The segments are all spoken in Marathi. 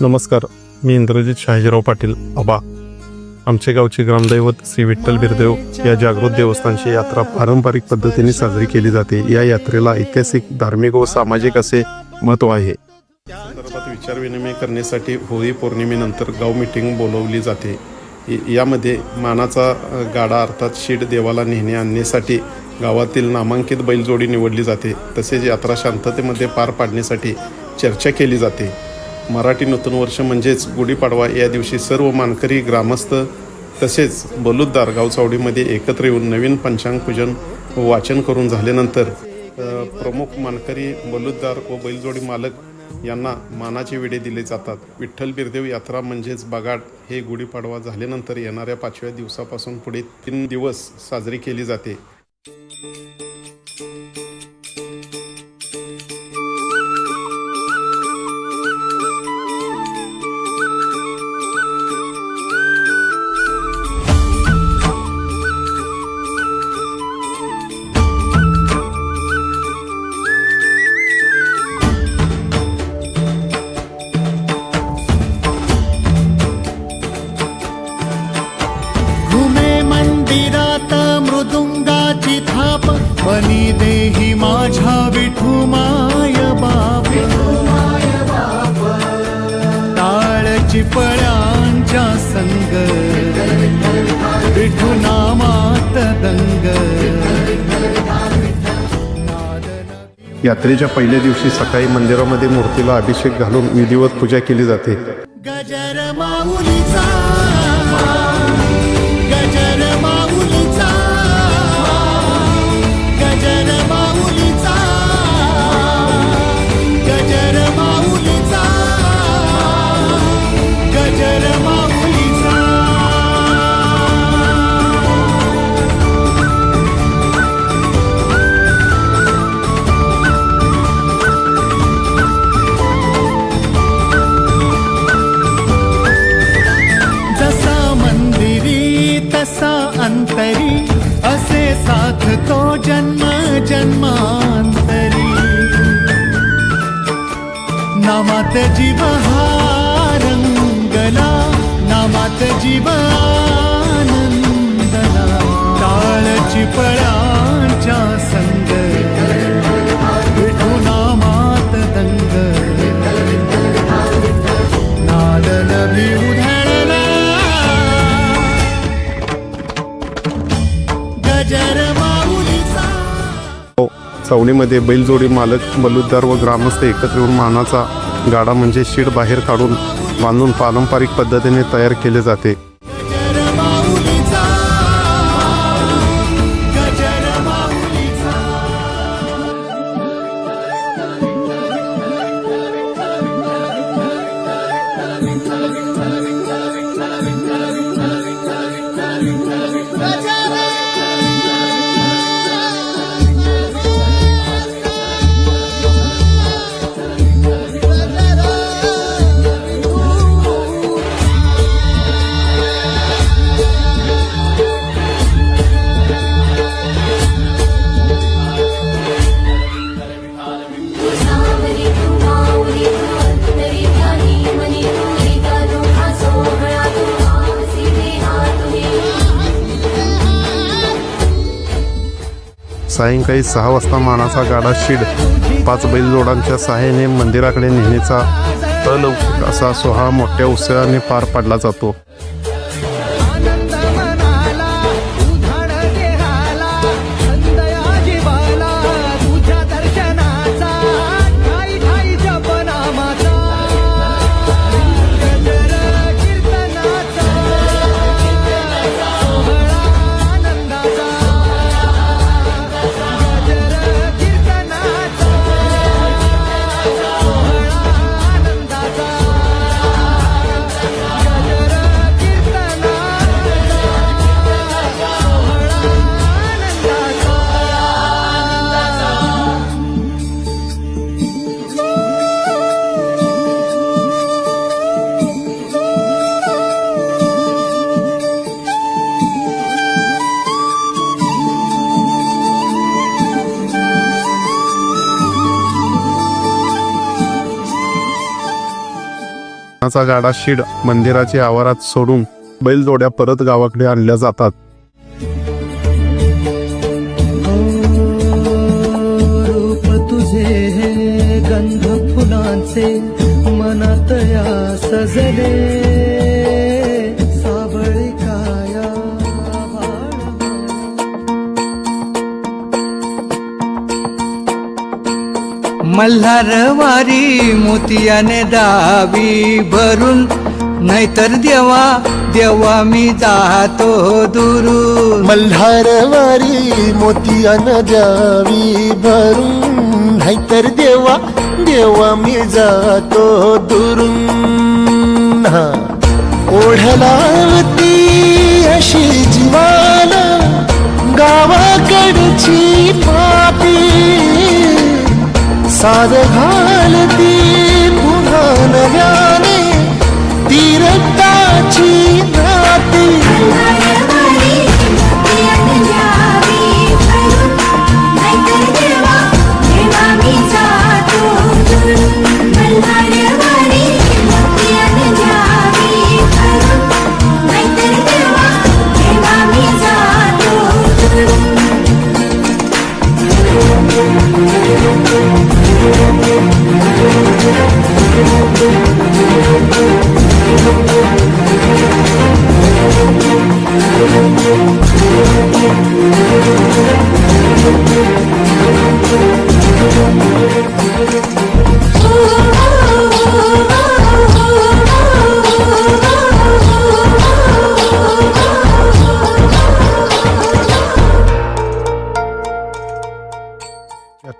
नमस्कार मी इंद्रजित शहाजीराव पाटील आबा. आमचे गावचे ग्रामदैवत श्री विठ्ठल बिरदेव या जागृत देवस्थानची यात्रा पारंपरिक पद्धतीने साजरी केली जाते. या यात्रेला ऐतिहासिक धार्मिक व सामाजिक असे महत्त्व आहे. संदर्भात विचारविनिमय करण्यासाठी होळी पौर्णिमेनंतर गाव मिटिंग बोलवली जाते. यामध्ये मानाचा गाडा अर्थात शीड देवाला नेणे आणण्यासाठी गावातील नामांकित बैलजोडी निवडली जाते. तसेच यात्रा शांततेमध्ये पार पाडण्यासाठी चर्चा केली जाते. मराठी नूतन वर्ष म्हणजेच गुढीपाडवा या दिवशी सर्व मानकरी ग्रामस्थ तसेच बलुद्दार गावचावडीमध्ये एकत्र येऊन नवीन पंचांग पूजन व वाचन करून झाल्यानंतर प्रमुख मानकरी बलुद्दार व बैलजोडी मालक यांना मानाचे विडे दिले जातात. विठ्ठल बिरदेव यात्रा म्हणजेच बगाड हे गुढीपाडवा झाल्यानंतर येणाऱ्या पाचव्या दिवसापासून पुढे तीन दिवस साजरी केली जाते. माय बाप टाळची संग विठू नामात दंग. यात्रेच्या पहिल्या दिवशी सकाळी मंदिरामध्ये मूर्तीला अभिषेक घालून विधिवत पूजा केली जाते. गजर माऊलीचा गजर जीव रंगला नामात जीव आनंदला टाळ पळांच्या संग विठू नामात दंग. नादन भी उधळला. गजर माऊलीचा. हो, बैलजोडी मालक बलुद्दार व ग्रामस्थ एकत्र येऊन मानाचा गाडा म्हणजे शीड बाहेर काढून बांधून पारंपरिक पद्धतीने तयार केले जाते सायंकाळी सहा वाजता मानाचा गाडा शीड. पाच बैलजोडांच्या सहाय्याने मंदिराकडे नेहमीचा अलौकिक असा सोहळा मोठ्या उत्साहाने पार पाडला जातो. चा गाडा शीड मंदिराच्या आवारात सोडून बैलजोड्या परत गावाकडे आणल्या जातात. गंध फुलांचे मनात या सजले. मल्हारवारी मोतियाने दावी भरून. नाहीतर देवा देवा मी जातो दुरून. मल्हारवारी मोतियान द्यावी भरून. नाहीतर देवा देवा मी जातो दुरून. ओढलावती अशी जीवाला गावाकडची पापी साध घालती.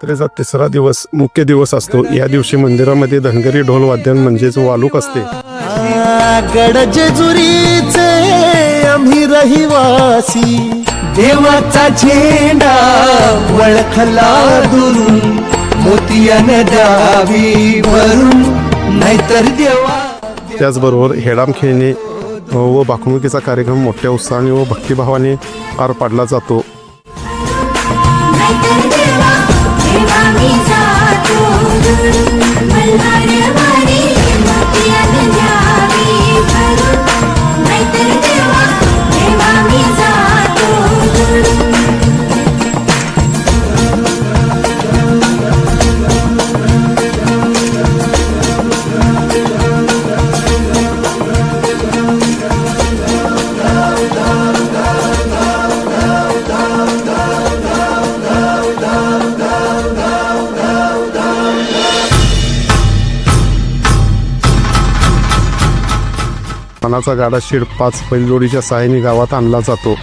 यात्रेचा तिसरा दिवस मुख्य दिवस असतो. या दिवशी मंदिरामध्ये धनगरी ढोल वाद्यां म्हणजेच वालूक असते. आम्ही रहिवासी. देवाचा झेंडा वळखला दुरून मोतियाने द्यावी भरून नाहीतर देवा त्याचबरोबर हेडाम खेळणे व बाकणुकीचा कार्यक्रम मोठ्या उत्साहाने व भक्तिभावाने पार पाडला जातो. दुरून धानाचा गाडा शेड पाच बैलजोडीच्या सहाय्याने गावात आणला जातो.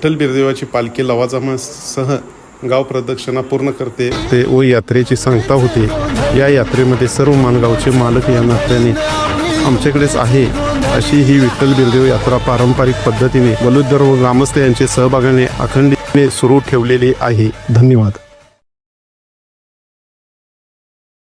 विठ्ठल बिरदेवाची पालखी लवाजमासह गाव प्रदक्षिणा पूर्ण करते. ते व यात्रेची सांगता होते. या यात्रेमध्ये सर्व मानगावचे मालक या नात्याने आमच्याकडेच आहे अशी ही विठ्ठल बिरदेव यात्रा पारंपरिक पद्धतीने बलुद्धर व ग्रामस्थ यांचे सहभागाने अखंडितने सुरू ठेवलेली आहे. धन्यवाद.